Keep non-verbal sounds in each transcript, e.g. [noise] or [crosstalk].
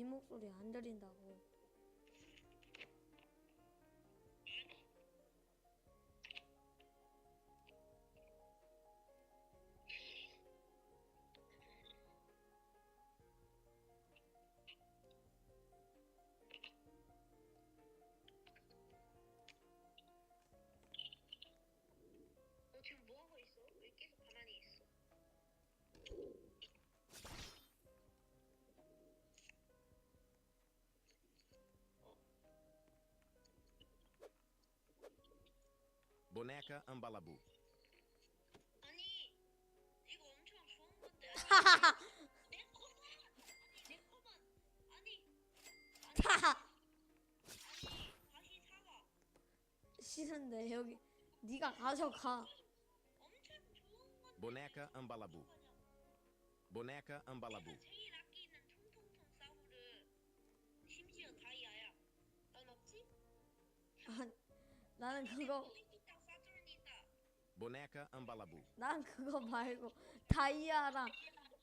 네 목소리 안 들린다고. Boneca Ambalabu. 아니 이거 엄청 좋은 건데 아니, [laughs] 내 거만 내 거만 아니 아니 아니 다시 사와 싫은데 여기 네가 가져가. 엄청 좋은 건데 Boneca Ambalabu. Boneca Ambalabu. 내가 제일 아끼는 통통통 싸구를 심지어 다이아야 넌 없지? 아, 나는 그거 Boneca Ambalabu. 난 그거 말고 다이아랑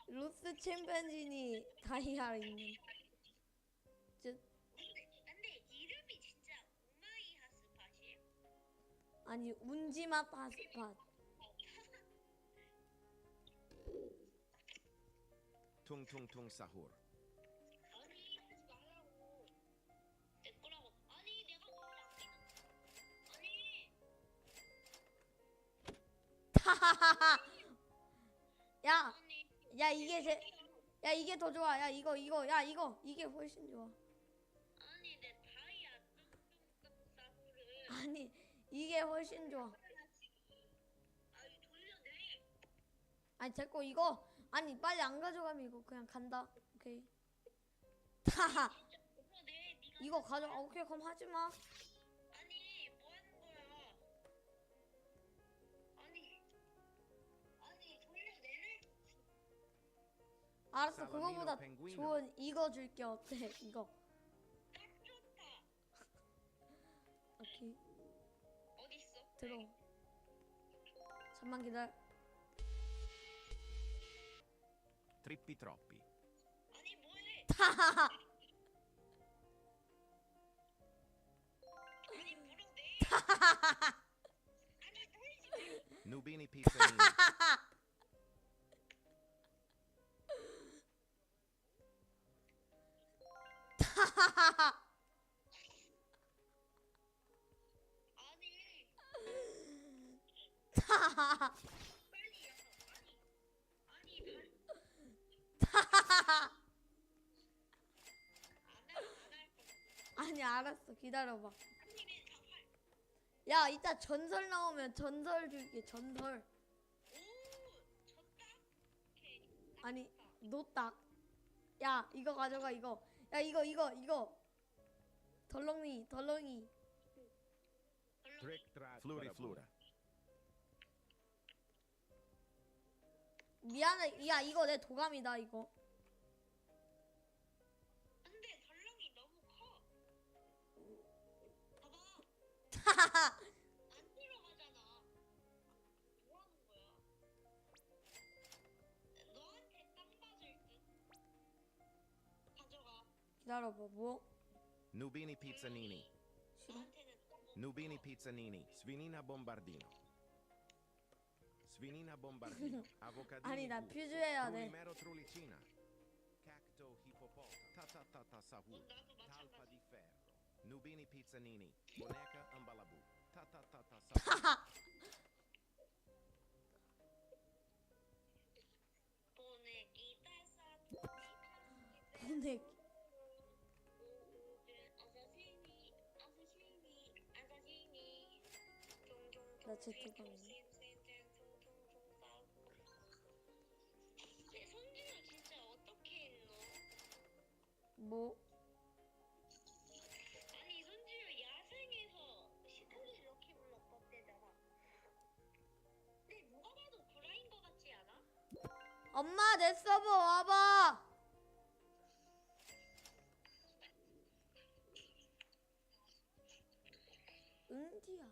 로스 챔피언진이 다이아 있는. 저, 근데, 이름이 진짜 우마이 하스팟이에요? 아니 운지마 파스팟. Tung Tung Tung Sahur. 아니 야, 야 이게 제, 야 이게 더 좋아. 야 이거 이거, 야 이거 이게 훨씬 좋아. 아니 내 뚱뚱뚱 싸구를 아니 이게 훨씬 좋아. 아니 돌려내 아니 됐고 이거 아니 빨리 안 가져가면 이거 그냥 간다. 오케이. 네가 이거 가져가. 오케이 그럼 하지 마. 알았어. 살라미노 그거보다. 좋은 이거 줄게 어때? [laughs] 이거. 오케이. 어딨어 들어. 잠만 기다려. Trippi Troppi. 아니 뭐해 하하하. 아니 물어내 [laughs] 마 Nubini Pizzanini. [laughs] 아니 아니 [laughs] 거야 아니 알았어. 기다려봐. 야 이따 전설 나오면 전설 줄게. 전설. 아니. 노딱. 야 이거 가져가 이거. 야 이거 이거 이거. 덜렁이 덜렁이. Flura. 미안해. 야 이거 내 도감이다 이거. 근데 덜렁이 너무 커. 봐봐. 안 들어가잖아. 뭐 하는 거야? 너한테 땅 맞을 듯. 가져가. 기다려봐 뭐? Nubini Pizzanini. 너한테는 땅 못. Nubini Pizzanini. Svinina Bombardino. Svinina Bombardino. Avocadini. 아니 나 Fu. 퓨즈해야 돼. Trulimero Trulicina. Cacto Hippopota. Tatatata Sahur. 나도 Talpa 마찬가지. di ferro. Nubini Pizzanini. Boneca Ambalabu. Tatatata Sahur. 보내기 달사. 근데 아사시니 아사시니 아사시니. 나 제트감이네. 뭐? 아니 손주를 야생에서 시크릿 럭키블럭 떴대잖아. 근데 누가 봐도 구라인 것 같지 않아? 엄마 내 서버 와봐. 은디야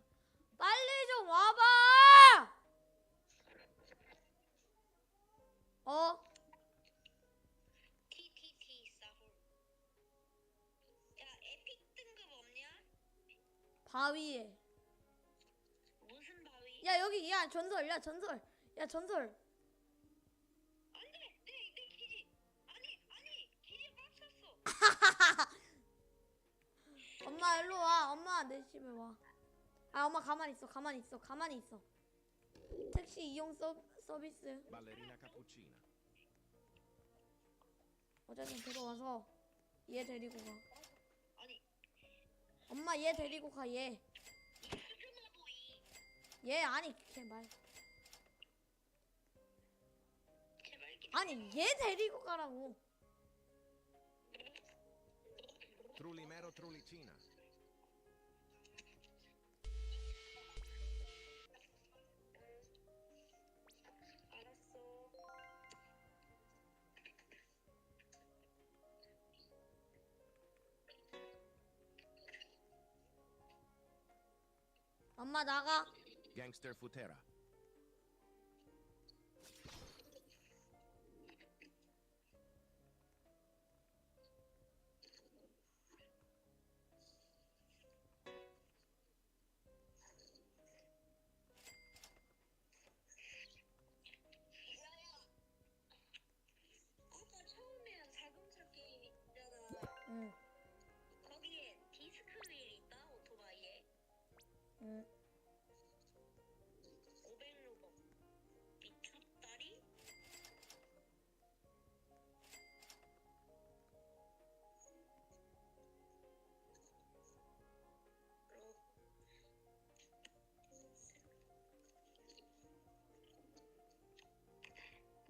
빨리 좀 와봐. 어? 바위에. 무슨 바위? 야 여기 야 전설 야 전설 야 전설. 안돼 내내 기지 아니 아니 기지 빡쳤어 [laughs] 엄마 일로 와. 엄마 내 집에 와. 아 엄마 가만히 있어. 가만히 있어. 가만히 있어. 택시 이용 서, 서비스. Ballerina cappuccina. 어쨌든 들어와서 얘 데리고 가. 엄마 얘 데리고 가 얘. 얘 아니 개말. 아니 얘 데리고 가라고. 트롤리메로 트롤리치나. 엄마 나가. 갱스터 후테라.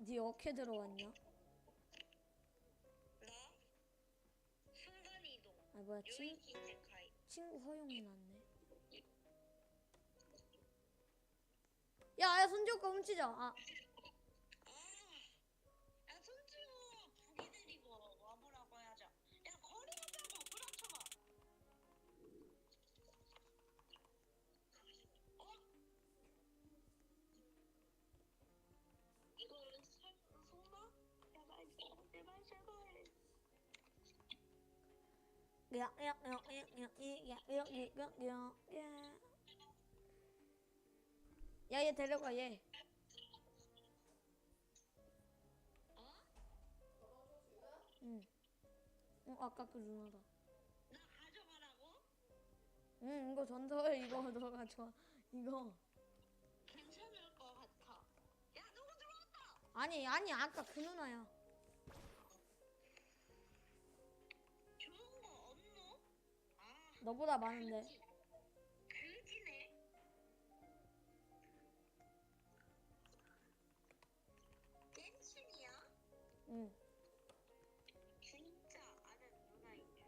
네 어케 들어왔냐? 나 순간 이동 아 뭐야 친 요이키 세카이 친구 허용해 놨네. 야, 야 손지호가 훔치자. 아, 아, 야, 얘 데려가, 얘. 응. 어, 아까 그 누나다. 나 가져가라고? 응, 이거 전설, 이거 [laughs] 너가 좋아. 이거. 괜찮을 것 같아. 야, 누구 들어왔다! 아니, 아니, 아까 그 누나야. 너보다 많은데. 그지네. 댄춘이야? 응. 진짜 아는 누나인 줄.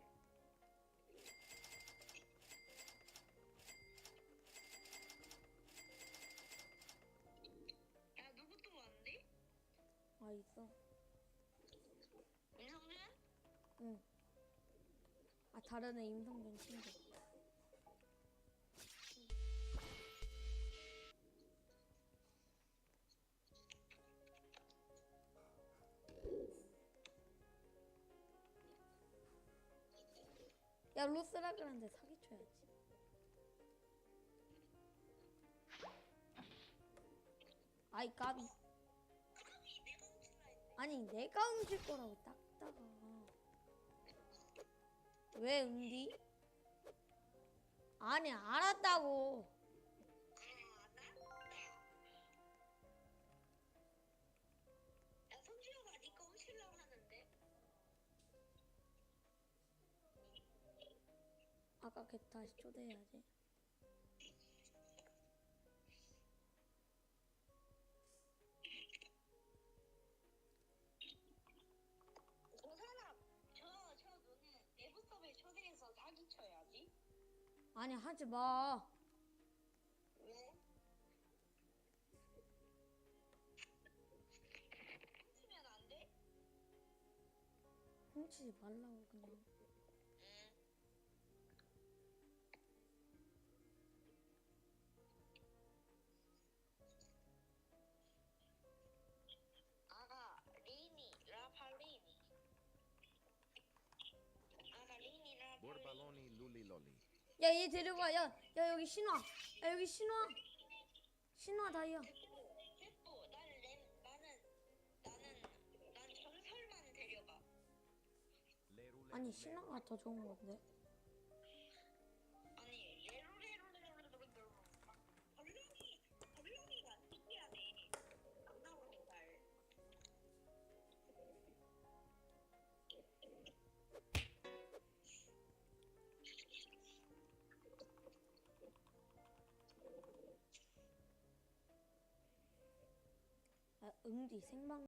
야 누구 또 왔는데? 아, 있어. 다른 애 임성준 친구. 야, 로스라그란데 사기쳐야지. 아이, 까비. 아니 내가 훔칠라 했네. 아니, 내가 훔칠 거라고 딱딱아. 왜 은디? 아니, 알았다고. 아 나? 야 성준이가 니거 훔치려고 하는데. 아까 걔 다시 초대해야지. 아니, 하지 마. 왜? 훔치면 안 돼? 훔치지 말라고, 그냥. 응. 아가 리니 라팔리니. 아가 리니 라팔리니. Borbaloni luliloli. 야 얘 데려가 야, 야 여기 신화 야 여기 신화 신화 다이아 됐고 나는 램 나는 나는 난 전설만 데려가. Leru, leru, 아니. 신화가 더 좋은 건데 응디 생방